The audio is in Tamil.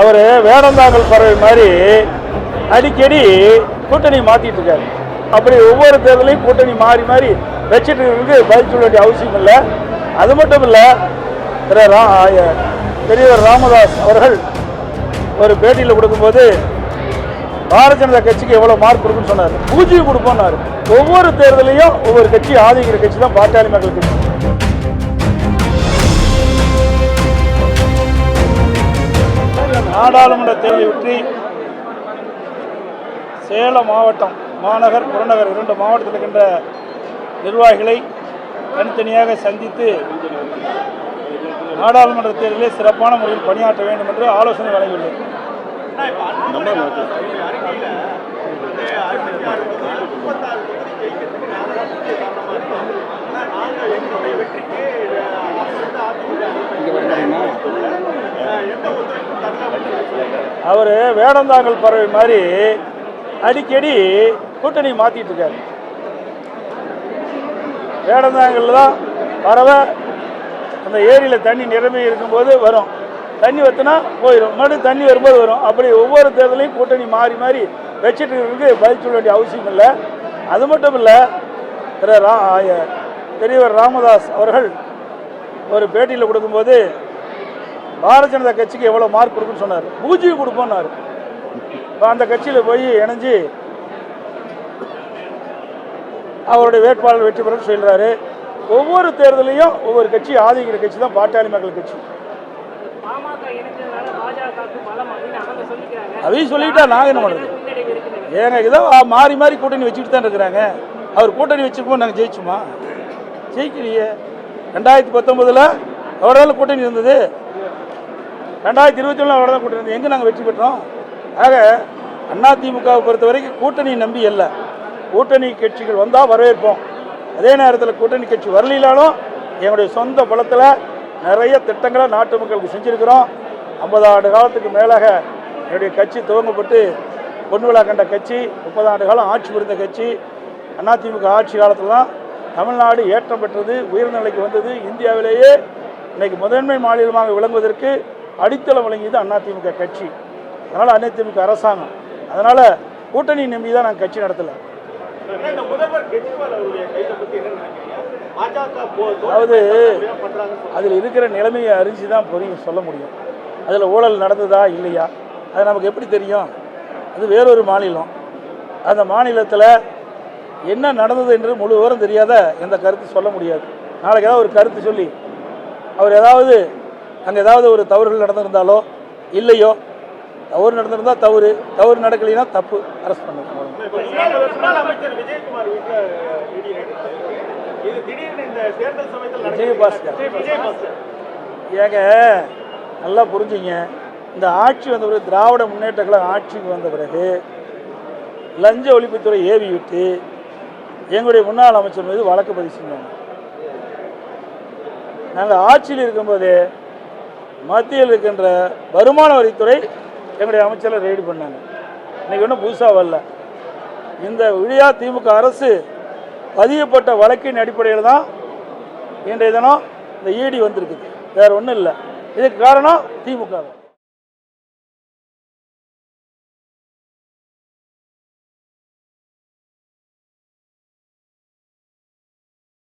அவர் வேடந்தாங்கல் பறவை மாதிரி அடிக்கடி கூட்டணி மாற்றிட்டு இருக்காரு. அப்படி ஒவ்வொரு தேர்தலையும் கூட்டணி மாறி மாறி வச்சுட்டு இருக்கிறதுக்கு பதில் சொல்ல வேண்டிய அவசியம் இல்லை. அது மட்டும் இல்லை திரு ரா பெரியவர் ராமதாஸ் அவர்கள் ஒரு பேட்டியில் கொடுக்கும்போது பாரதிய ஜனதா கட்சிக்கு எவ்வளோ மார்க் கொடுக்குன்னு சொன்னார். பூஜ்ஜியம் கொடுப்போம்னாரு. ஒவ்வொரு தேர்தலையும் ஒவ்வொரு கட்சி ஆதரிக்கிற கட்சி தான் பாட்டாளி மக்கள் கட்சி. நாடாளுமன்ற தேர்தலை சேலம் மாவட்டம் மாநகர் புறநகர் இரண்டு மாவட்டத்தில் இருக்கின்ற நிர்வாகிகளை தனித்தனியாக சந்தித்து நாடாளுமன்ற தேர்தலில் சிறப்பான முறையில் பணியாற்ற வேண்டும் என்று ஆலோசனை வழங்கியுள்ளது அவர் வேடந்தாங்கல் பறவை மாதிரி அடிக்கடி கூட்டணி மாற்றிட்டு இருக்காரு. வேடந்தாங்கல் தான் பறவை அந்த ஏரியில் தண்ணி நிரம்பி இருக்கும்போது வரும். தண்ணி வத்துனா போயிடும் மறுபடியும் தண்ணி வரும்போது வரும். அப்படி ஒவ்வொரு தேர்தலையும் கூட்டணி மாறி மாறி வச்சுட்டு இருக்கிறதுக்கு பதில் சொல்ல வேண்டிய அவசியம் இல்லை. அது மட்டும் இல்லை திரு ரா பெரியவர் ராமதாஸ் அவர்கள் ஒரு பேட்டியில் கொடுக்கும்போது பாரதிய ஜனதா கட்சிக்கு எவ்வளோ மார்க் கொடுக்குன்னு சொன்னார். பூஜ்ஜியம் கொடுப்போம்னாரு. இப்போ அந்த கட்சியில் போய் இணைஞ்சு அவருடைய வேட்பாளர் வெற்றி பெற சொல்கிறாரு ஒவ்வொரு தேர்தலையும் ஒவ்வொரு கட்சி ஆதரிக்கிற கட்சி தான் பாட்டாளி மக்கள் கட்சி. அதையும் சொல்லிட்டா நாங்கள் என்ன பண்ணுறது ஏங்க இதோ மாறி மாறி கூட்டணி வச்சுக்கிட்டு தான் இருக்கிறாங்க. அவர் கூட்டணி வச்சிருக்கோம் நாங்கள் ஜெயிச்சுமா? ஜெயிக்கலையே. ரெண்டாயிரத்தி பத்தொம்போதில் அவரால் கூட்டணி இருந்தது. ரெண்டாயிரத்தி இருபத்தி ஒன்றில் அவரை தான் கூட்டணி இருந்தது. எங்கே நாங்கள் வெற்றி பெற்றோம்? ஆக அதிமுகவை பொறுத்த வரைக்கும் கூட்டணி நம்பி இல்லை கூட்டணி கட்சிகள் வந்தால் வரவேற்போம். அதே நேரத்தில் கூட்டணி கட்சி வரலினாலும் எங்களுடைய சொந்த பலத்தில் நிறைய திட்டங்களை நாட்டு மக்களுக்கு செஞ்சுருக்கிறோம். ஐம்பது ஆண்டு காலத்துக்கு மேலாக என்னுடைய கட்சி துவங்கப்பட்டு பொன்விழா கண்ட கட்சி முப்பது ஆண்டு காலம் ஆட்சி புரிந்த கட்சி அதிமுக ஆட்சி காலத்தில் தான் தமிழ்நாடு ஏற்றம் பெற்றது உயர்ந்த நிலைக்கு வந்தது. இந்தியாவிலேயே இன்னைக்கு முதன்மை மாநிலமாக விளங்குவதற்கு அடித்தளம் வழங்கியது அதிமுக கட்சி. அதனால் அதிமுக அரசாங்கம். அதனால் கூட்டணி நம்பி தான் நாங்கள் கட்சி நடத்தலை. அதாவது அதில் இருக்கிற நிலைமையை அறிஞ்சு தான் புரியும் சொல்ல முடியும். அதில் ஊழல் நடந்ததா இல்லையா? அது நமக்கு எப்படி தெரியும்? அது வேறொரு மாநிலம். அந்த மாநிலத்தில் என்ன நடந்தது என்று முழு விவரம் தெரியாத எந்த கருத்து சொல்ல முடியாது. நாளைக்கு ஏதாவது ஒரு கருத்து சொல்லி அவர் ஏதாவது அங்கே ஏதாவது ஒரு தவறுகள் நடந்திருந்தாலோ இல்லையோ தவறு நடந்திருந்தால் தவறு தவறு நடக்கலைன்னா தப்பு அரெஸ்ட் பண்ணுங்க விஜயபாஸ்கர். விஜயபாஸ்கர் ஏங்க நல்லா புரிஞ்சுங்க. இந்த ஆட்சி வந்த பிறகு திராவிட முன்னேற்ற கழகம் ஆட்சிக்கு வந்த பிறகு லஞ்ச ஒழிப்புத்துறை ஏவி விட்டு எங்களுடைய முன்னாள் அமைச்சர் மீது வழக்கு பதிவு செஞ்சாங்க. நாங்கள் ஆட்சியில் இருக்கும்போதே மத்தியில் இருக்கின்ற வருமான வரித்துறை எங்களுடைய அமைச்சரை ரெய்டு பண்ணாங்க. இன்னைக்கு ஒன்றும் புதுசாக வரல. இந்த விழியா திமுக அரசு பதியப்பட்ட வழக்கின் அடிப்படையில் தான் இன்றைய தினம் இந்த ஈடி வந்திருக்குது. வேற ஒன்றும் இல்லை. இதுக்கு காரணம் திமுக தான்